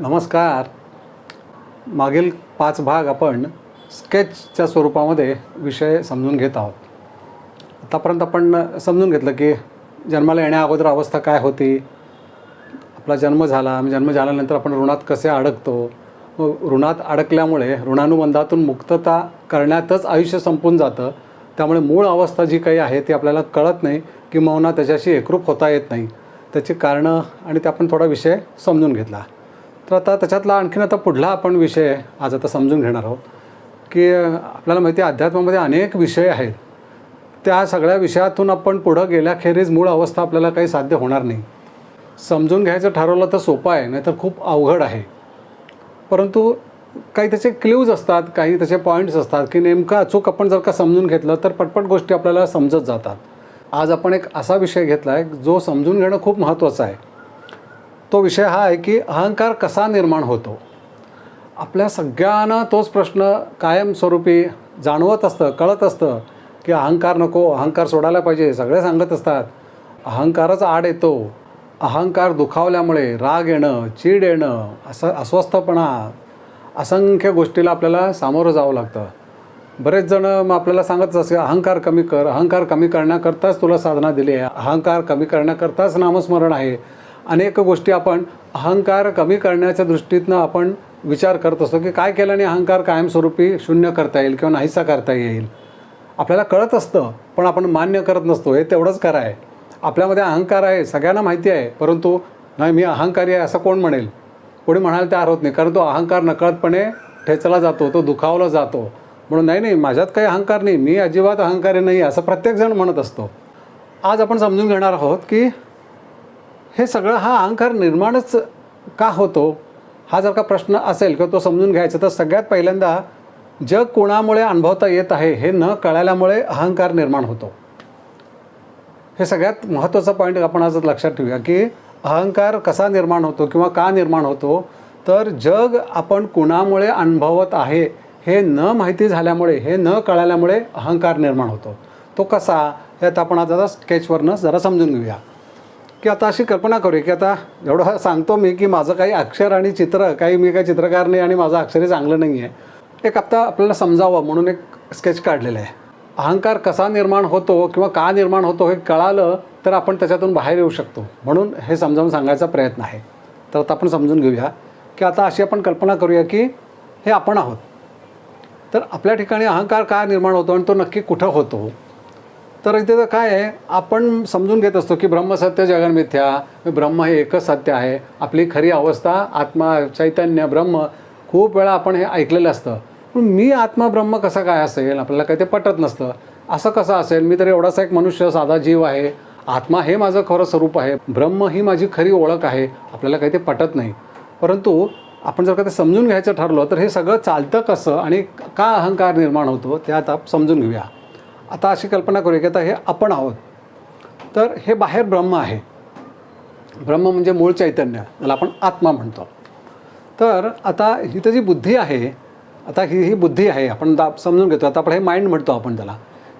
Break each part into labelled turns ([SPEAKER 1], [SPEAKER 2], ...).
[SPEAKER 1] नमस्कार. मागील पाच भाग आपण स्केचच्या स्वरूपामध्ये विषय समजून घेत आहोत. आतापर्यंत आपण समजून घेतलं की जन्माला येण्या अगोदर अवस्था काय होती? आपला जन्म झाला जन्म झाल्यानंतर आपण ऋणात कसे अडकतो? ऋणात अडकल्यामुळे ऋणानुबंधातून मुक्तता करण्यातच आयुष्य संपून जातं. त्यामुळे मूळ अवस्था जी काही आहे ती आपल्याला कळत नाही किंवा त्याच्याशी एकरूप होता येत नाही. त्याची कारणं आणि ते आपण थोडा विषय समजून घेतला. तर आता त्याच्यातला आणखीन आता पुढला आपण विषय आज आता समजून घेणार आहोत की आपल्याला माहिती आहे अध्यात्मामध्ये अनेक विषय आहेत. त्या सगळ्या विषयातून आपण पुढं गेल्याखेरीज मूळ अवस्था आपल्याला काही साध्य होणार नाही. समजून घ्यायचं ठरवलं तर सोपं आहे नाहीतर खूप अवघड आहे. परंतु काही त्याचे क्ल्यूज असतात काही त्याचे पॉईंट्स असतात की नेमकं अचूक आपण जर का समजून घेतलं तर पटपट गोष्टी आपल्याला समजत जातात. आज आपण एक असा विषय घेतला आहे जो समजून घेणं खूप महत्त्वाचं आहे. तो विषय हा आहे की अहंकार कसा निर्माण होतो? आपल्या सगळ्यांना तोच प्रश्न कायमस्वरूपी जाणवत असतं कळत असतं की अहंकार नको अहंकार सोडायला पाहिजे सगळे सांगत असतात. अहंकारच आड येतो. अहंकार दुखावल्यामुळे राग येणं चीड येणं असं अस्वस्थपणा असंख्य गोष्टीला आपल्याला सामोरं जावं लागतं. बरेच जण मग आपल्याला सांगतच असे अहंकार कमी कर अहंकार कमी करण्याकरताच तुला साधना दिली आहे. अहंकार कमी करण्याकरताच नामस्मरण आहे. अनेक गोष्टी आपण अहंकार कमी करण्याच्या दृष्टीतनं आपण विचार करत असतो की काय केल्याने अहंकार कायमस्वरूपी शून्य करता येईल किंवा नाहीसा करता येईल. आपल्याला कळत असतं पण आपण मान्य करत नसतो. हे तेवढंच खरं आहे. आपल्यामध्ये अहंकार आहे सगळ्यांना माहिती आहे परंतु नाही मी अहंकारी आहे असं कोण म्हणेल? कोणी म्हणायला तयार होत नाही कारण तो अहंकार नकळतपणे ठेचला जातो तो दुखावला जातो. म्हणून नाही नाही माझ्यात काही अहंकार नाही मी अजिबात अहंकारी नाही असं प्रत्येकजण म्हणत असतो. आज आपण समजून घेणार आहोत की हे सगळं हा अहंकार निर्माणच का होतो? हा जर का प्रश्न असेल किंवा तो समजून घ्यायचा तर सगळ्यात पहिल्यांदा जग कोणामुळे अनुभवता येत आहे हे न कळाल्यामुळे अहंकार निर्माण होतो. हे सगळ्यात महत्त्वाचा पॉईंट आपण आज लक्षात ठेवूया की अहंकार कसा निर्माण होतो किंवा का निर्माण होतो? तर जग आपण कुणामुळे अनुभवत आहे हे न माहिती झाल्यामुळे हे न कळाल्यामुळे अहंकार निर्माण होतो. तो कसा? हे आता आपण आता स्केचवरनं जरा समजून घेऊया. की आता अशी कल्पना करूया की आता एवढं सांगतो मी की माझं काही अक्षर आणि चित्र काही मी काही चित्रकार नाही आणि माझं अक्षरही चांगलं नाही आहे एक आत्ता आपल्याला समजावं म्हणून एक स्केच काढलेलं आहे. अहंकार कसा निर्माण होतो किंवा का निर्माण होतो हे कळालं तर आपण त्याच्यातून बाहेर येऊ शकतो. म्हणून हे समजावून सांगायचा प्रयत्न आहे. तर आता आपण समजून घेऊया की आता अशी आपण कल्पना करूया की हे आपण आहोत. तर आपल्या ठिकाणी अहंकार का निर्माण होतो आणि तो नक्की कुठं होतो? तर इथे तर काय आहे आपण समजून घेत असतो की ब्रह्मसत्य जगन्मिथ्या ब्रह्म हे एकच सत्य आहे. आपली खरी अवस्था आत्मा चैतन्य ब्रह्म खूप वेळा आपण हे ऐकलेलं असतं. पण मी आत्मा ब्रह्म कसा काय असेल? आपल्याला काही ते पटत नसतं. असं कसं असेल? मी तर एवढासा एक मनुष्य साधा जीव आहे. आत्मा हे माझं खरं स्वरूप आहे. ब्रह्म ही माझी खरी ओळख आहे. आपल्याला काही ते पटत नाही. परंतु आपण जर का ते समजून घ्यायचं ठरलं तर हे सगळं चालतं कसं आणि का अहंकार निर्माण होतो ते आता समजून घेऊया. आता अशी कल्पना करूया की आता हे आपण आहोत. तर हे बाहेर ब्रह्म आहे. ब्रह्म म्हणजे मूळ चैतन्य त्याला आपण आत्मा म्हणतो. तर आता इथं जी बुद्धी आहे आता ही ही बुद्धी आहे आपण दा समजून घेतो. आता आपण हे माइंड म्हणतो आपण त्याला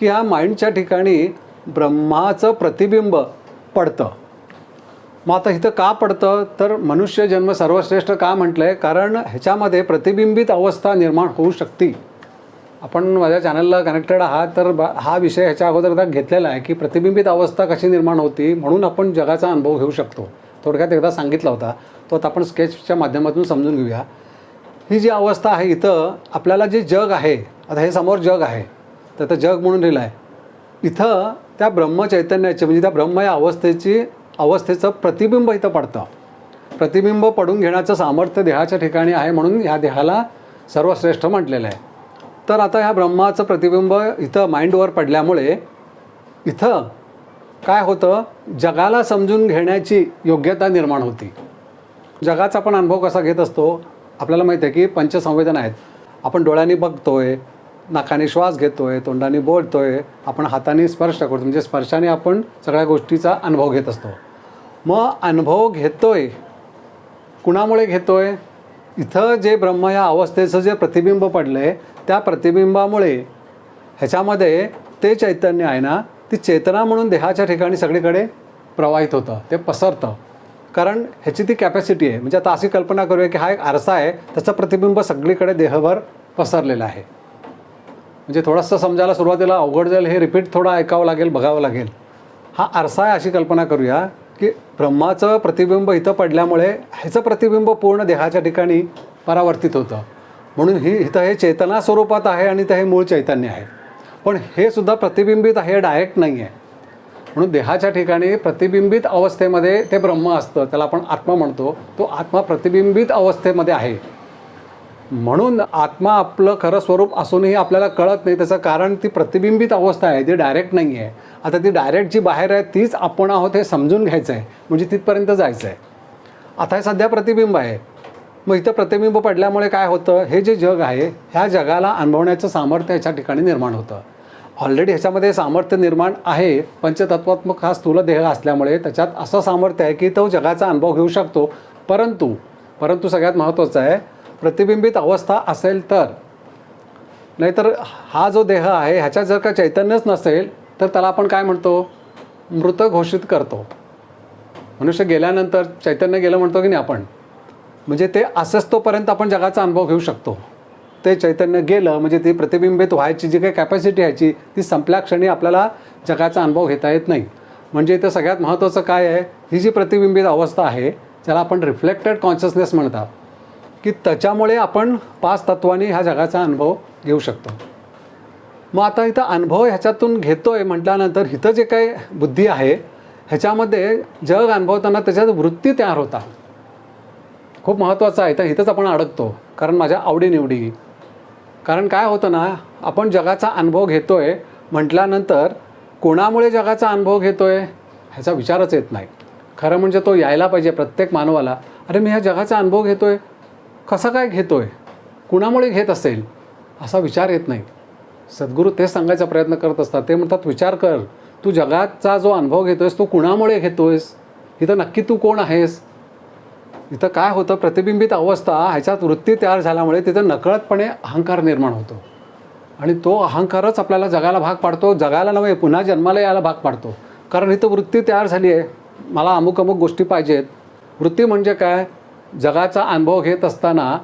[SPEAKER 1] की ह्या माइंडच्या ठिकाणी ब्रह्माचं प्रतिबिंब पडतं. मग आता इथं का पडतं? तर मनुष्य जन्म सर्वश्रेष्ठ का म्हटलं आहे कारण ह्याच्यामध्ये प्रतिबिंबित अवस्था निर्माण होऊ शकते. आपण माझ्या चॅनलला कनेक्टेड आहात तर हा विषय ह्याच्या अगोदर एकदा घेतलेला आहे की प्रतिबिंबित अवस्था कशी निर्माण होती म्हणून आपण जगाचा अनुभव घेऊ शकतो. थोडक्यात एकदा सांगितला होता. तो आता आपण स्केचच्या माध्यमातून समजून घेऊया. ही जी अवस्था आहे इथं आपल्याला जे जग आहे आता हे समोर जग आहे तर ते जग म्हणून लिहिलं आहे इथं त्या ब्रह्मचैतन्याचे म्हणजे त्या ब्रह्म या अवस्थेची अवस्थेचं प्रतिबिंब इथं पडतं. प्रतिबिंब पडून घेण्याचं सामर्थ्य देहाच्या ठिकाणी आहे म्हणून ह्या देहाला सर्वश्रेष्ठ म्हटलेलं आहे. तर आता ह्या ब्रह्माचं प्रतिबिंब इथं माइंडवर पडल्यामुळे इथं काय होतं? जगाला समजून घेण्याची योग्यता निर्माण होती. जगाचा आपण अनुभव कसा घेत असतो? आपल्याला माहिती आहे की पंचसंवेदना आहेत. आपण डोळ्यांनी बघतोय नाकाने श्वास घेतोय तोंडाने बोलतोय आपण हाताने स्पर्श करतो म्हणजे स्पर्शाने आपण सगळ्या गोष्टीचा अनुभव घेत असतो. मग अनुभव घेतोय कुणामुळे घेतोय? इथं जे ब्रह्म या अवस्थेचं जे प्रतिबिंब पडलं आहे त्या प्रतिबिंबामुळे ह्याच्यामध्ये ते चैतन्य आहे ना ती चेतना म्हणून देहाच्या ठिकाणी सगळीकडे प्रवाहित होतं ते पसरतं. कारण ह्याची ती कॅपॅसिटी आहे. म्हणजे आता अशी कल्पना करूया की हा एक आरसा आहे त्याचं प्रतिबिंब सगळीकडे देहभर पसरलेलं आहे. म्हणजे थोडंसं समजायला सुरुवातीला अवघड जाईल हे रिपीट थोडं ऐकावं लागेल बघावं लागेल. हा आरसा आहे अशी कल्पना करूया की ब्रह्माचं प्रतिबिंब इथं पडल्यामुळे ह्याचं प्रतिबिंब पूर्ण देहाच्या ठिकाणी परावर्तित होतं. म्हणून ही इथं हे चेतना स्वरूपात आहे आणि ते हे मूळ चैतन्य आहे. पण हे सुद्धा प्रतिबिंबित आहे डायरेक्ट नाही आहे म्हणून देहाच्या ठिकाणी प्रतिबिंबित अवस्थेमध्ये ते ब्रह्म असतं त्याला आपण आत्मा म्हणतो. तो आत्मा प्रतिबिंबित अवस्थेमध्ये आहे. म्हणून आत्मा आपलं खरं स्वरूप असूनही आपल्याला कळत नाही. त्याचं कारण ती प्रतिबिंबित अवस्था आहे. ती डायरेक्ट नाही आहे आता ती डायरेक्ट जी बाहेर आहे तीच आपण आहोत हे समजून घ्यायचं आहे म्हणजे तिथपर्यंत जायचं आहे आता हे सध्या प्रतिबिंब आहे. मग इथं प्रतिबिंब पडल्यामुळे काय होतं? हे जे जग आहे ह्या जगाला अनुभवण्याचं सामर्थ्य याच्या ठिकाणी निर्माण होतं. ऑलरेडी ह्याच्यामध्ये सामर्थ्य निर्माण आहे. पंचतत्वात्मक हा स्थूल देह असल्यामुळे त्याच्यात असं सामर्थ्य आहे की तो जगाचा अनुभव घेऊ शकतो. परंतु परंतु सगळ्यात महत्त्वाचं आहे प्रतिबिंबित अवस्था असेल तर. नाहीतर हा जो देह आहे ह्याच्यात जर का चैतन्यच नसेल तर त्याला आपण काय म्हणतो? मृत घोषित करतो. मनुष्य गेल्यानंतर चैतन्य गेलं म्हणतो की नाही आपण? म्हणजे ते असंच तोपर्यंत आपण जगाचा अनुभव घेऊ शकतो. ते चैतन्य गेलं म्हणजे ती प्रतिबिंबित व्हायची जी काही कॅपॅसिटी ह्याची ती संपल्याक्षणी आपल्याला जगाचा अनुभव घेता येत नाही. म्हणजे इथं सगळ्यात महत्त्वाचं काय आहे? ही जी प्रतिबिंबित अवस्था आहे ज्याला आपण रिफ्लेक्टेड कॉन्शियसनेस म्हणतात. की त्याच्यामुळे आपण पाच तत्वांनी ह्या जगाचा अनुभव घेऊ शकतो. मग आता इथं अनुभव ह्याच्यातून घेतो आहे म्हटल्यानंतर इथं जे काही बुद्धी आहे ह्याच्यामध्ये जग अनुभवताना त्याच्यात वृत्ती तयार होता. खूप महत्त्वाचं आहे. तर इथंच आपण अडकतो. कारण माझ्या आवडीनिवडी कारण काय होतं ना आपण जगाचा अनुभव घेतो आहे म्हटल्यानंतर कोणामुळे जगाचा अनुभव घेतो आहे ह्याचा विचारच येत नाही. खरं म्हणजे तो यायला पाहिजे प्रत्येक मानवाला. अरे मी ह्या जगाचा अनुभव घेतो आहे कसा काय घेतो आहे कुणामुळे घेत असेल? असा विचार येत नाही. सद्गुरू तेच सांगायचा प्रयत्न करत असतात. ते म्हणतात विचार कर. तू जगाचा जो अनुभव घेतोयस तो कुणामुळे घेतोयस? इथं नक्की तू कोण आहेस? इथं काय होतं? प्रतिबिंबित अवस्था ह्याच्यात वृत्ती तयार झाल्यामुळे तिथं नकळतपणे अहंकार निर्माण होतो. आणि तो अहंकारच आपल्याला जगाला भाग पाडतो. जगाला नव्हे पुन्हा जन्माला यायला भाग पाडतो. कारण इथं वृत्ती तयार झाली आहे. मला अमुक अमुक गोष्टी पाहिजेत. वृत्ती म्हणजे काय? जगाचा अनुभव घेत असताना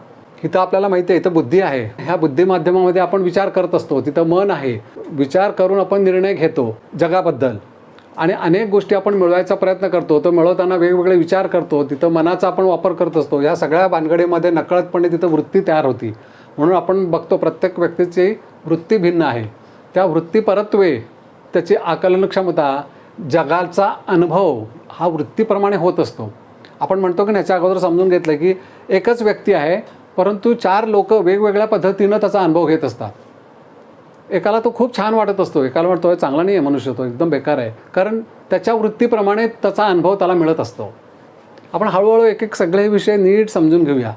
[SPEAKER 1] इथं आपल्याला माहिती आहे इथं बुद्धी आहे. ह्या बुद्धी माध्यमामध्ये आपण विचार करत असतो तिथं मन आहे. विचार करून आपण निर्णय घेतो जगाबद्दल. आणि अनेक गोष्टी आपण मिळवायचा प्रयत्न करतो तर मिळवताना वेगवेगळे विचार करतो तिथं मनाचा आपण वापर करत असतो. या सगळ्या भानगडीमध्ये नकळतपणे तिथं वृत्ती तयार होती. म्हणून आपण बघतो प्रत्येक व्यक्तीची वृत्ती भिन्न आहे. त्या वृत्ती परत्वे त्याची आकलन क्षमता जगाचा अनुभव हा वृत्तीप्रमाणे होत असतो. आपण म्हणतो की ह्याच्या अगोदर समजून घेतलं की एकच व्यक्ती आहे परंतु चार लोक वेगवेगळ्या पद्धतीनं त्याचा अनुभव घेत असतात. एकाला तो खूप छान वाटत असतो. एकाला वाटतो चांगला नाही आहे मनुष्य तो एकदम बेकार आहे. कारण त्याच्या वृत्तीप्रमाणे त्याचा अनुभव त्याला मिळत असतो. आपण हळूहळू एक एक सगळे विषय नीट समजून घेऊया.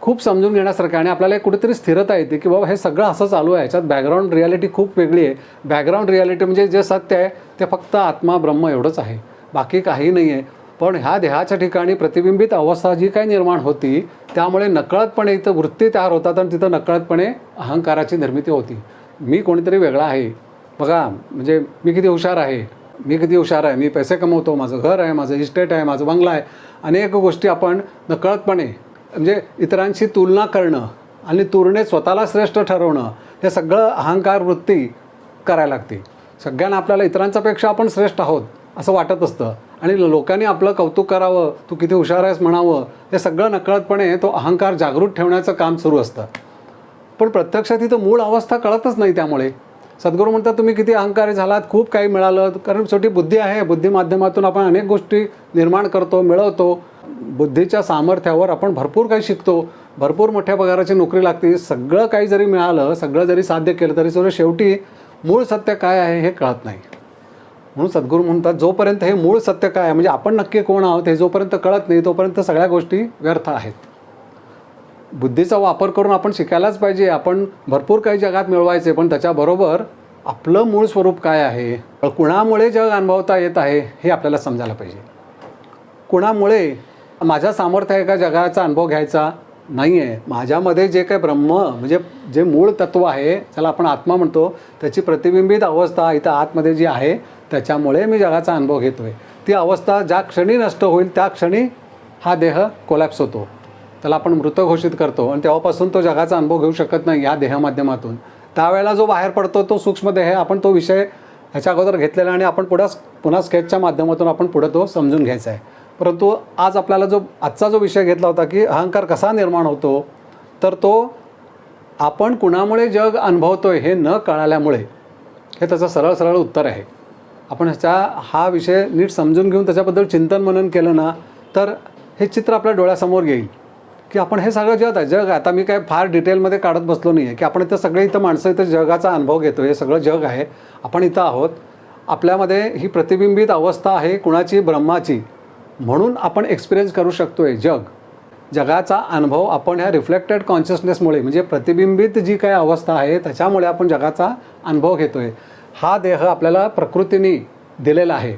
[SPEAKER 1] खूप समजून घेण्यासारखं आणि आपल्याला कुठेतरी स्थिरता येते की बाबा हे सगळं असं चालू आहे याच्यात बॅकग्राऊंड रियालिटी खूप वेगळी आहे. बॅकग्राऊंड रियालिटी म्हणजे जे सत्य आहे ते फक्त आत्मा ब्रह्म एवढंच आहे. बाकी काही नाही आहे पण ह्या देहाच्या ठिकाणी प्रतिबिंबित अवस्था जी काही निर्माण होती त्यामुळे नकळतपणे इथं वृत्ती तयार होतात आणि तिथं नकळतपणे अहंकाराची निर्मिती होती. मी कोणीतरी वेगळा आहे. बघा म्हणजे मी किती हुशार आहे. मी किती हुशार आहे. मी पैसे कमवतो. माझं घर आहे. माझं इस्टेट आहे. माझं बंगला आहे. अनेक गोष्टी आपण नकळतपणे म्हणजे इतरांशी तुलना करणं आणि तुलनेत स्वतःला श्रेष्ठ ठरवणं हे सगळं अहंकार वृत्ती करायला लागते. सगळ्यांना आपल्याला इतरांच्यापेक्षा आपण श्रेष्ठ आहोत असं वाटत असतं. आणि लोकांनी आपलं कौतुक करावं तू किती हुशार आहेस म्हणावं हे सगळं नकळतपणे तो अहंकार जागृत ठेवण्याचं काम सुरू असतं. पण प्रत्यक्षात तिथं मूळ अवस्था कळतच नाही त्यामुळे. सद्गुरू म्हणतात तुम्ही किती अहंकारी झालात खूप काही मिळालं कारण छोटी बुद्धी आहे. बुद्धी माध्यमातून आपण अनेक गोष्टी निर्माण करतो मिळवतो. बुद्धीच्या सामर्थ्यावर आपण भरपूर काही शिकतो. भरपूर मोठ्या पगाराची नोकरी लागते. सगळं काही जरी मिळालं सगळं जरी साध्य केलं तरी सुद्धा शेवटी मूळ सत्य काय आहे हे कळत नाही. म्हणून सद्गुरू म्हणतात जोपर्यंत हे मूळ सत्य काय आहे म्हणजे आपण नक्की कोण आहोत हे जोपर्यंत कळत नाही तोपर्यंत सगळ्या गोष्टी व्यर्थ आहेत. बुद्धीचा वापर करून आपण शिकायलाच पाहिजे आपण भरपूर काही जगात मिळवायचे पण त्याच्याबरोबर आपलं मूळ स्वरूप काय आहे? कुणामुळे जग अनुभवता येत आहे हे आपल्याला समजायला पाहिजे. कुणामुळे माझ्या सामर्थ्य एका जगाचा अनुभव घ्यायचा? नाही आहे माझ्यामध्ये जे काही ब्रह्म म्हणजे जे मूळ तत्व आहे त्याला आपण आत्मा म्हणतो त्याची प्रतिबिंबित अवस्था इथं आतमध्ये जी आहे त्याच्यामुळे मी जगाचा अनुभव घेतो आहे ती अवस्था ज्या क्षणी नष्ट होईल त्या क्षणी हा देह कोलॅप्स होतो. त्याला आपण मृत घोषित करतो आणि तेव्हापासून तो जगाचा अनुभव घेऊ शकत नाही या देह माध्यमातून त्यावेळेला जो बाहेर पडतो तो सूक्ष्म देह आपण तो विषय ह्याच्या अगोदर घेतलेला आणि आपण पुढं पुन्हा स्केचच्या माध्यमातून आपण पुढं तो समजून घ्यायचा आहे. परंतु आज आपल्याला जो आजचा जो विषय घेतला होता की अहंकार कसा निर्माण होतो तर तो आपण कुणामुळे जग अनुभवतो आहे हे न कळाल्यामुळे हे त्याचं सरळ सरळ उत्तर आहे. आपण ह्याचा हा विषय नीट समजून घेऊन त्याच्याबद्दल चिंतन मनन केलं ना तर हे चित्र आपल्या डोळ्यासमोर येईल. की आपण हे सगळं जग आहे जग आहे. आता मी काय फार डिटेलमध्ये काढत बसलो नाही आहे की आपण इथं सगळे इथं माणसं इथं जगाचा अनुभव घेतो हे सगळं जग आहे. आपण इथं आहोत. आपल्यामध्ये ही प्रतिबिंबित अवस्था आहे कुणाची? ब्रह्माची. म्हणून आपण एक्सपिरियन्स करू शकतो आहे जग. जगाचा अनुभव आपण ह्या रिफ्लेक्टेड कॉन्शियसनेसमुळे म्हणजे प्रतिबिंबित जी काय अवस्था आहे त्याच्यामुळे आपण जगाचा अनुभव घेतो आहे हा देह आपल्याला प्रकृतीने दिलेला आहे.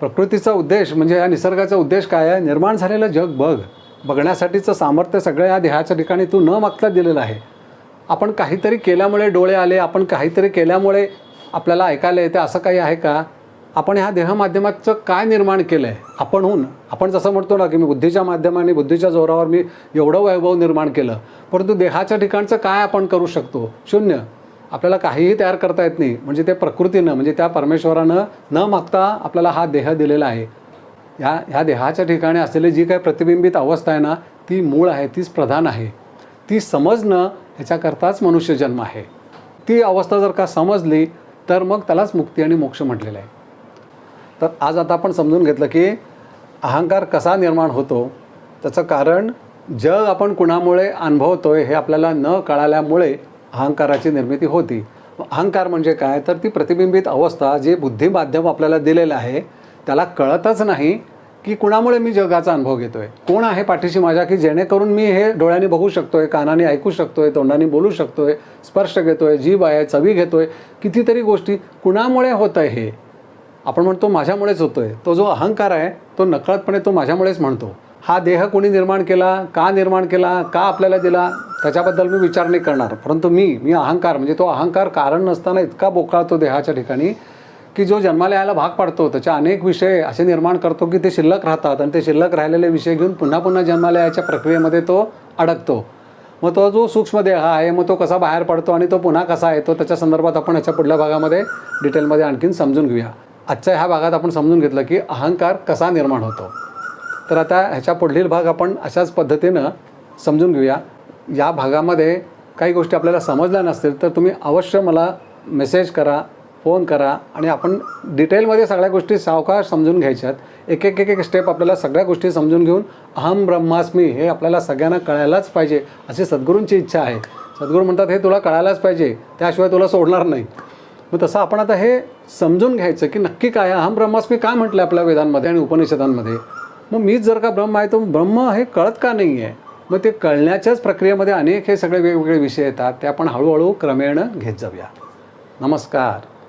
[SPEAKER 1] प्रकृतीचा उद्देश म्हणजे या निसर्गाचा उद्देश काय आहे? निर्माण झालेलं जग बघ. बघण्यासाठीचं सामर्थ्य सगळं या देहाच्या ठिकाणी तू न मागता दिलेलं आहे. आपण काहीतरी केल्यामुळे डोळे आले आपण काहीतरी केल्यामुळे आपल्याला ऐकायला येते असं काही आहे का? आपण ह्या देह माध्यमाचं काय निर्माण केलं आहे आपणहून आपण जसं म्हणतो ना की मी बुद्धीच्या माध्यमाने बुद्धीच्या जोरावर मी एवढं वैभव निर्माण केलं. परंतु देहाच्या ठिकाणचं काय आपण करू शकतो? शून्य. आपल्याला काहीही तयार करता येत नाही. म्हणजे ते प्रकृतीनं म्हणजे त्या परमेश्वरानं न मागता आपल्याला हा देह दिलेला आहे. ह्या ह्या देहाच्या ठिकाणी असलेली जी काही प्रतिबिंबित अवस्था आहे ना ती मूळ आहे तीच प्रधान आहे. ती समजणं ह्याच्याकरताच मनुष्य जन्म आहे. ती अवस्था जर का समजली तर मग त्यालाच मुक्ती आणि मोक्ष म्हटलेलं आहे. तर आज आता आपण समजून घेतलं की अहंकार कसा निर्माण होतो? त्याचं कारण जग आपण कुणामुळे अनुभवतो आहे हे आपल्याला न कळाल्यामुळे अहंकाराची निर्मिती होती. अहंकार म्हणजे काय? तर ती प्रतिबिंबित अवस्था जे बुद्धिमाध्यम आपल्याला दिलेलं आहे त्याला कळतच नाही की कुणामुळे मी जगाचा अनुभव घेतोय. कोण आहे पाठीशी माझ्या की जेणेकरून मी हे डोळ्याने बघू शकतोय कानाने ऐकू शकतोय तोंडाने बोलू शकतोय स्पर्श घेतोय जीभ आहे चवी घेतोय कितीतरी गोष्टी. कुणामुळे होत आहे हे? आपण म्हणतो माझ्यामुळेच होतोय. तो जो अहंकार आहे तो नकळतपणे तो माझ्यामुळेच म्हणतो. हा देह कोणी निर्माण केला का निर्माण केला का आपल्याला दिला त्याच्याबद्दल मी विचार नाही करणार. परंतु मी मी अहंकार म्हणजे तो अहंकार कारण नसताना इतका बोकाळतो देहाच्या ठिकाणी की जो जन्माला यायला भाग पाडतो त्याच्या अनेक विषय असे निर्माण करतो की ते शिल्लक राहतात आणि ते शिल्लक राहिलेले विषय घेऊन पुन्हा पुन्हा जन्माला यायच्या प्रक्रियेमध्ये तो अडकतो. मग तो जो सूक्ष्म देह आहे मग तो कसा बाहेर पडतो आणि तो पुन्हा कसा येतो त्याच्या संदर्भात आपण ह्याच्या पुढल्या भागामध्ये डिटेलमध्ये आणखीन समजून घेऊया. आजच्या ह्या भागात आपण समजून घेतलं की अहंकार कसा निर्माण होतो. तर आता ह्याच्या पुढील भाग आपण अशाच पद्धतीनं समजून घेऊया. या भागामध्ये काही गोष्टी आपल्याला समजल्या नसतील तर तुम्ही अवश्य मला मेसेज करा फोन करा आणि आपण डिटेलमध्ये सगळ्या गोष्टी सावकाश समजून घ्यायच्यात. एक एक एक एक स्टेप आपल्याला सगळ्या गोष्टी समजून घेऊन अहम ब्रह्मास्मी हे आपल्याला सगळ्यांना कळायलाच पाहिजे अशी सद्गुरूंची इच्छा आहे. सद्गुरू म्हणतात हे तुला कळायलाच पाहिजे त्याशिवाय तुला सोडणार नाही. मग तसं आपण आता हे समजून घ्यायचं की नक्की काय अहम ब्रह्मास्मी काय म्हटलं आपल्या वेदांमध्ये आणि उपनिषदांमध्ये? मग मीच जर का ब्रह्म आहे तर ब्रह्म हे कळत का नाही आहे मग ते कळण्याच्याच प्रक्रियेमध्ये अनेक हे सगळे वेगवेगळे विषय येतात ते आपण हळूहळू क्रमेण घेत जाऊया. नमस्कार.